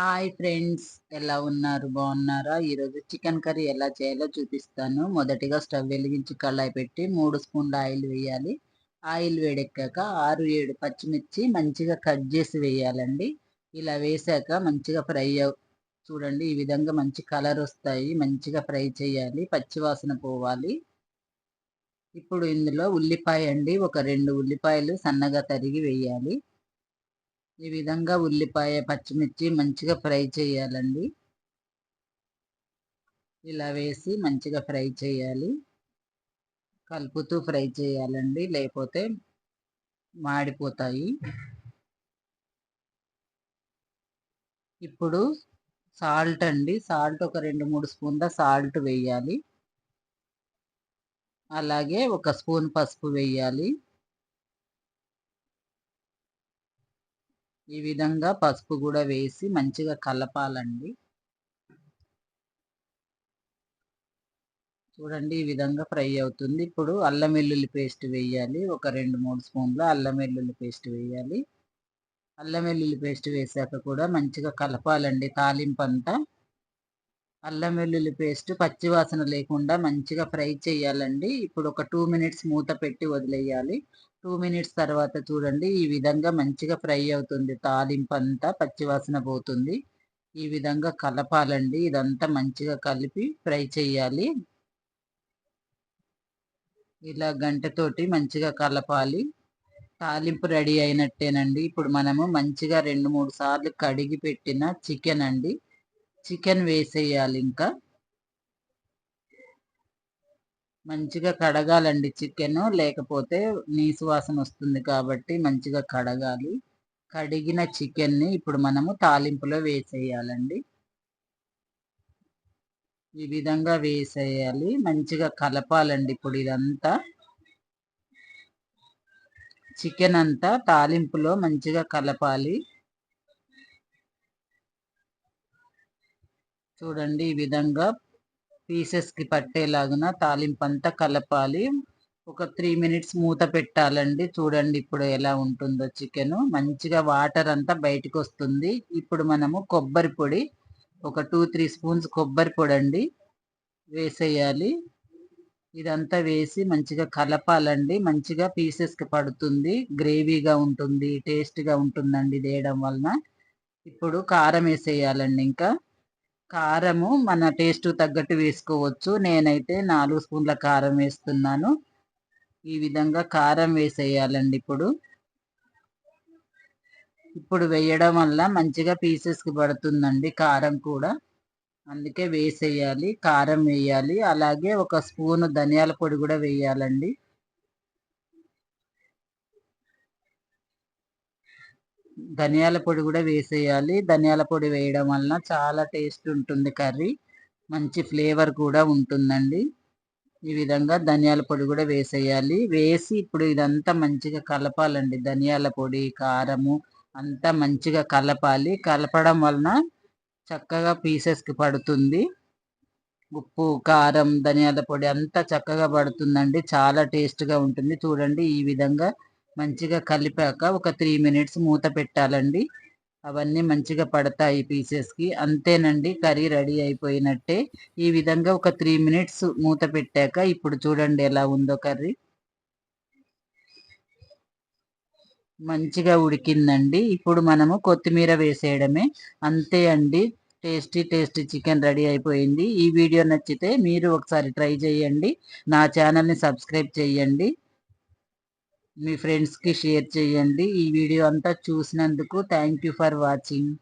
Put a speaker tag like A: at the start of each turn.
A: Hi friends ఎలా ఉన్నారు? బాగున్నారా? ఈరోజు చికెన్ కర్రీ ఎలా చేయాలో చూపిస్తాను. మొదటిగా స్టవ్ వెలిగించి కళాయి పెట్టి మూడు స్పూన్ల ఆయిల్ వేయాలి. ఆయిల్ వేడెక్కాక ఆరు ఏడు పచ్చిమిర్చి మంచిగా కట్ చేసి వేయాలండి. ఇలా వేసాక మంచిగా ఫ్రై చూడండి ఈ విధంగా మంచి కలర్ వస్తాయి. మంచిగా ఫ్రై చేయాలి. పచ్చివాసన పోవాలి. ఇప్పుడు ఇందులో ఉల్లిపాయ అండి. ఒక రెండు ఉల్లిపాయలు సన్నగా తరిగి వేయాలి. ఈ విధంగా ఉల్లిపాయ పచ్చిమిర్చి మంచిగా ఫ్రై చేయాలండి. ఇలా వేసి మంచిగా ఫ్రై చేయాలి. కలుపుతూ ఫ్రై చేయాలండి లేకపోతే మాడిపోతాయి. ఇప్పుడు సాల్ట్ అండి సాల్ట్ ఒక రెండు మూడు స్పూన్ల సాల్ట్ వేయాలి. అలాగే ఒక స్పూన్ పసుపు వేయాలి. ఈ విధంగా పసుపు కూడా వేసి మంచిగా కలపాలండి. చూడండి ఈ విధంగా ఫ్రై అవుతుంది. ఇప్పుడు అల్లం వెల్లుల్లి పేస్ట్ వేయాలి. ఒక రెండు మూడు స్పూన్లు అల్లం వెల్లుల్లి పేస్ట్ వేయాలి. అల్లం వెల్లుల్లి పేస్ట్ వేసాక కూడా మంచిగా కలపాలండి తాలింపు అంతా. అల్లం వెల్లుల్లి పేస్ట్ పచ్చివాసన లేకుండా మంచిగా ఫ్రై చేయాలండి. ఇప్పుడు ఒక టూ మినిట్స్ మూత పెట్టి వదిలేయాలి. టూ మినిట్స్ తర్వాత చూడండి ఈ విధంగా మంచిగా ఫ్రై అవుతుంది. తాలింపు అంతా పచ్చివాసన పోతుంది. ఈ విధంగా కలపాలండి. ఇదంతా మంచిగా కలిపి ఫ్రై చేయాలి ఇలా గంటతోటి మంచిగా కలపాలి. తాలింపు రెడీ అయినట్టేనండి. ఇప్పుడు మనము మంచిగా రెండు మూడు సార్లు కడిగి పెట్టిన చికెన్ అండి. చికెన్ వేసేయాలి ఇంకా. మంచిగా కడగాలండి చికెన్ లేకపోతే నీసు వాసన వస్తుంది కాబట్టి మంచిగా కడగాలి. కడిగిన చికెన్ని ఇప్పుడు మనము తాలింపులో వేసేయాలండి. ఈ విధంగా వేసేయాలి. మంచిగా కలపాలండి ఇప్పుడు ఇదంతా. చికెన్ అంతా తాలింపులో మంచిగా కలపాలి. చూడండి ఈ విధంగా పీసెస్కి పట్టేలాగున తాలింపు అంతా కలపాలి. ఒక త్రీ మినిట్స్ మూత పెట్టాలండి. చూడండి ఇప్పుడు ఎలా ఉంటుందో చికెన్. మంచిగా వాటర్ అంతా బయటకు వస్తుంది ఇప్పుడు మనము కొబ్బరి పొడి ఒక టూ త్రీ స్పూన్స్ కొబ్బరి పొడి అండి వేసేయాలి. ఇదంతా వేసి మంచిగా కలపాలండి. మంచిగా పీసెస్కి పడుతుంది. గ్రేవీగా ఉంటుంది టేస్ట్గా ఉంటుందండి ఇది వేయడం వలన. ఇప్పుడు కారం వేసేయాలండి ఇంకా. కారము మన టేస్ట్ తగ్గట్టు వేసుకోవచ్చు. నేనైతే నాలుగు స్పూన్ల కారం వేస్తున్నాను. ఈ విధంగా కారం వేసేయాలండి ఇప్పుడు. ఇప్పుడు వేయడం వల్ల మంచిగా పీసెస్కి పడుతుందండి కారం కూడా. అందుకే వేసేయాలి కారం వేయాలి. అలాగే ఒక స్పూను ధనియాల పొడి కూడా వేయాలండి. ధనియాల పొడి కూడా వేసేయాలి. ధనియాల పొడి వేయడం వలన చాలా టేస్ట్ ఉంటుంది కర్రీ. మంచి ఫ్లేవర్ కూడా ఉంటుందండి. ఈ విధంగా ధనియాల పొడి కూడా వేసేయాలి. వేసి ఇప్పుడు ఇదంతా మంచిగా కలపాలండి. ధనియాల పొడి కారము అంతా మంచిగా కలపాలి. కలపడం వలన చక్కగా పీసెస్కి పడుతుంది. ఉప్పు కారం ధనియాల పొడి అంతా చక్కగా పడుతుందండి. చాలా టేస్ట్గా ఉంటుంది. చూడండి ఈ విధంగా మంచిగా కలిపాక ఒక త్రీ మినిట్స్ మూత పెట్టాలండి. అవన్నీ మంచిగా పడతాయి పీసెస్కి అంతేనండి కర్రీ రెడీ అయిపోయినట్టే. ఈ విధంగా ఒక త్రీ మినిట్స్ మూత పెట్టాక ఇప్పుడు చూడండి ఎలా ఉందో కర్రీ. మంచిగా ఉడికిందండి. ఇప్పుడు మనము కొత్తిమీర వేసేయడమే. అంతే అండి. టేస్టీ టేస్టీ చికెన్ రెడీ అయిపోయింది. ఈ వీడియో నచ్చితే మీరు ఒకసారి ట్రై చేయండి. నా ఛానల్ని సబ్స్క్రైబ్ చేయండి. మీ ఫ్రెండ్స్కి షేర్ చేయండి. ఈ వీడియో అంతా చూసినందుకు థ్యాంక్ ఫర్ వాచింగ్